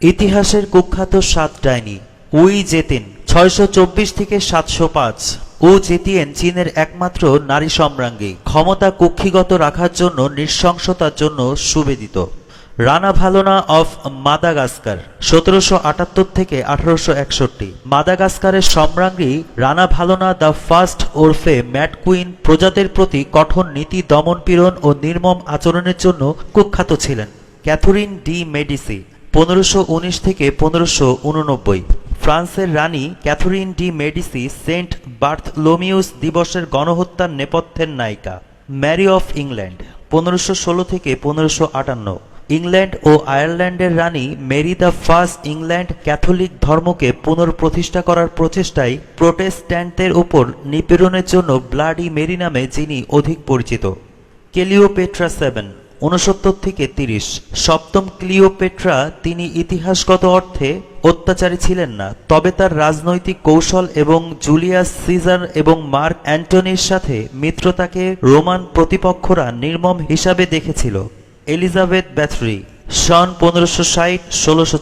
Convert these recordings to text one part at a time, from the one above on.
ইতিহাসের কুখ্যাত সাত ডাইনি, উই জেতিন, ছয়শো থেকে সাতশো পাঁচ। উ জেতিয়েন চীনের একমাত্র নারী সম্রাঙ্গী ক্ষমতা কুক্ষিগত রাখার জন্য নৃশংসতার জন্য সুবেদিত। রানা ভালোনা অফ মাদাগাস্কার, সতেরোশো আটাত্তর থেকে আঠারোশো একষট্টি। মাদাগাস্কারের সম্রাঙ্গী রানা ভালোনা দ্য ফার্স্ট ওরফে ম্যাট কুইন প্রজাদের প্রতি কঠোর নীতি দমনপীড়ন ও নির্মম আচরণের জন্য কুখ্যাত ছিলেন। ক্যাথরিন ডি মেডিসি পনেরোশো থেকে পনেরোশো ফ্রান্সের রানী Catherine de Medici Saint Bartholomew's দিবসের গণহত্যার নেপথ্যের নায়িকা, ম্যারি অফ ইংল্যান্ড, পনেরোশো থেকে পনেরোশো ইংল্যান্ড ও আয়ারল্যান্ডের রানী Mary the first England Catholic ধর্মকে পুনঃপ্রতিষ্ঠা করার প্রচেষ্টায় প্রোটেস্ট্যান্টদের উপর নিপীড়নের জন্য ব্লাডি মেরি নামে যিনি অধিক পরিচিত। Cleopatra seven. উনসত্তর থেকে তিরিশ। সপ্তম ক্লিওপেট্রা তিনি ইতিহাসগত অর্থে অত্যাচারী ছিলেন না, তবে তার রাজনৈতিক কৌশল এবং জুলিয়াস সিজার এবং মার্ক অ্যান্টনির সাথে মিত্রতাকে রোমান প্রতিপক্ষরা নির্মম হিসাবে দেখেছিল। এলিজাবেথ ব্যাথরি, সন পনেরোশো ষাট, ষোলোশো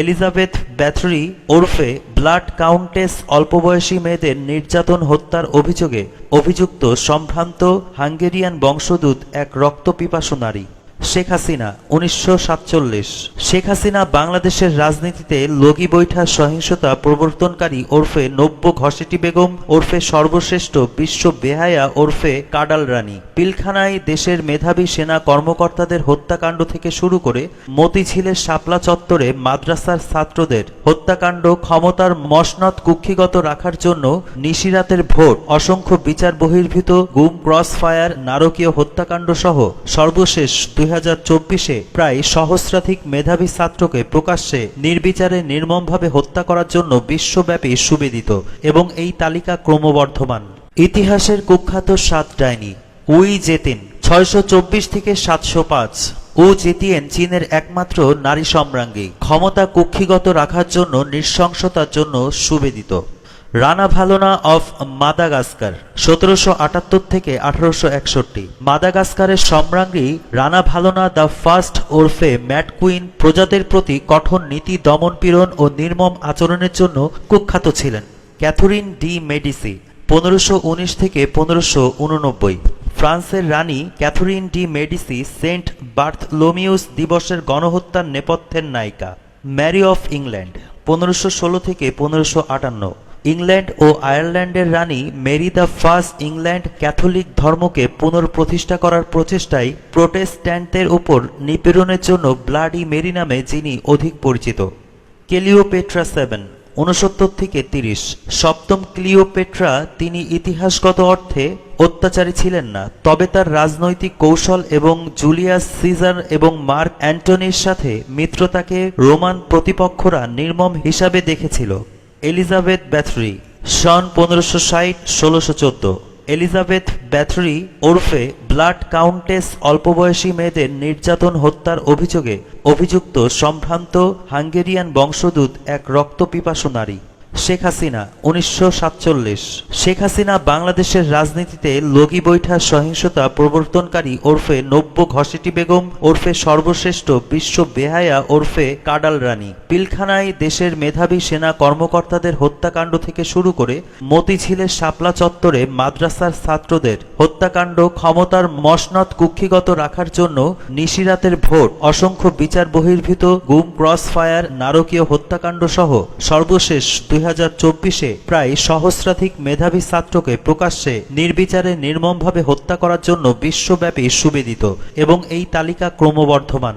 এলিজাবেথ ব্যাথরি ওরফে ব্লাড কাউন্টেস অল্পবয়সী মেয়েদের নির্যাতন হত্যার অভিযোগে অভিযুক্ত সম্ভ্রান্ত হাঙ্গেরিয়ান বংশদূত এক রক্তপিপাসু নারী। শেখ হাসিনা, উনিশশো সাতচল্লিশ। শেখ হাসিনা বাংলাদেশের রাজনীতিতে লগি বৈঠা সহিংসতা প্রবর্তনকারী ওরফে নব্য ঘসেটি বেগম, ওরফে সর্বশ্রেষ্ঠ বিশ্ব বেহায়া ওরফে কাডাল রানী। পিলখানায় দেশের মেধাবী সেনা কর্মকর্তাদের হত্যাকাণ্ড থেকে শুরু করে মতিঝিলের শাপলা চত্বরে মাদ্রাসার ছাত্রদের হত্যাকাণ্ড ক্ষমতার মসনদ কুক্ষিগত রাখার জন্য নিশিরাতের ভোট, অসংখ্য বিচার বহির্ভূত, গুম ক্রস ফায়ার নারকীয় হত্যাকাণ্ড সহ সর্বশেষ দুই হাজার চব্বিশে প্রায় সহস্রাধিক মেধাবী ছাত্রকে প্রকাশ্যে নির্বিচারে নির্মমভাবে হত্যা করার জন্য বিশ্বব্যাপী সুবেদিত এবং এই তালিকা ক্রমবর্ধমান। ইতিহাসের কুখ্যাত সাত ডাইনি, উই জেতিন, ছয়শো চব্বিশ থেকে সাতশো পাঁচ। উ জেতিয়েন চীনের একমাত্র নারী সম্রাঙ্গী ক্ষমতা কুক্ষিগত রাখার জন্য নৃশংসতার জন্য সুবেদিত। রানা ভালোনা অফ মাদাগাস্কার, সতেরোশো আটাত্তর থেকে আঠারোশো একষট্টি। মাদাগাস্কারের সম্রাজ্ঞী রানা ভালোনা দ্য ফার্স্ট ওরফে ম্যাট কুইন প্রজাদের প্রতি কঠোর নীতি দমনপীড়ন ও নির্মম আচরণের জন্য কুখ্যাত ছিলেন। ক্যাথরিন ডি মেডিসি, পনেরোশো উনিশ থেকে পনেরোশো উননব্বই। ফ্রান্সের রানী Catherine de Medici Saint Bartholomew's দিবসের গণহত্যার নেপথ্যের নায়িকা, ম্যারি অফ ইংল্যান্ড, পনেরোশো ষোলো থেকে পনেরোশো আটান্ন। ইংল্যান্ড ও আয়ারল্যান্ডের রানী Mary the first England Catholic ধর্মকে পুনঃপ্রতিষ্ঠা করার প্রচেষ্টায় প্রোটেস্ট্যান্টদের উপর নিপীড়নের জন্য ব্লাডি মেরি নামে যিনি অধিক পরিচিত। কেলিওপেট্রা সেভেন উনসত্তর থেকে তিরিশ। সপ্তম ক্লিওপেট্রা তিনি ইতিহাসগত অর্থে অত্যাচারী ছিলেন না, তবে তার রাজনৈতিক কৌশল এবং জুলিয়াস সিজার এবং মার্ক অ্যান্টনির সাথে মিত্রতাকে রোমান প্রতিপক্ষরা নির্মম হিসাবে দেখেছিল। এলিজাবেথ ব্যাথরি সন পনেরোশো ষাট, ষোলোশো চোদ্দ। এলিজাবেথ ব্যাথরি ওরফে ব্লাড কাউন্টেস অল্পবয়সী মেয়েদের নির্যাতন হত্যার অভিযোগে অভিযুক্ত সম্ভ্রান্ত হাঙ্গেরিয়ান বংশদূত এক রক্তপিপাসু নারী। শেখ হাসিনা, উনিশশো সাতচল্লিশ। শেখ হাসিনা বাংলাদেশের রাজনীতিতে লগি বৈঠা সহিংসতা প্রবর্তনকারী ওরফে নব্য ঘসেটি বেগম, ওরফে সর্বশ্রেষ্ঠ বিশ্ব বেহায়া ওরফে কাডাল রানী। পিলখানায় দেশের মেধাবী সেনা কর্মকর্তাদের হত্যাকাণ্ড থেকে শুরু করে মতিঝিলের শাপলা চত্বরে মাদ্রাসার ছাত্রদের হত্যাকাণ্ড ক্ষমতার মসনদ কুক্ষিগত রাখার জন্য নিশিরাতের ভোট, অসংখ্য বিচার বহির্ভূত, গুম ক্রস ফায়ার নারকীয় হত্যাকাণ্ড সহ সর্বশেষ দুই হাজার হাজার চব্বিশে প্রায় সহস্রাধিক মেধাবী ছাত্রকে প্রকাশ্যে নির্বিচারে নির্মমভাবে হত্যা করার জন্য বিশ্বব্যাপী সুবেদিত এবং এই তালিকা ক্রমবর্ধমান।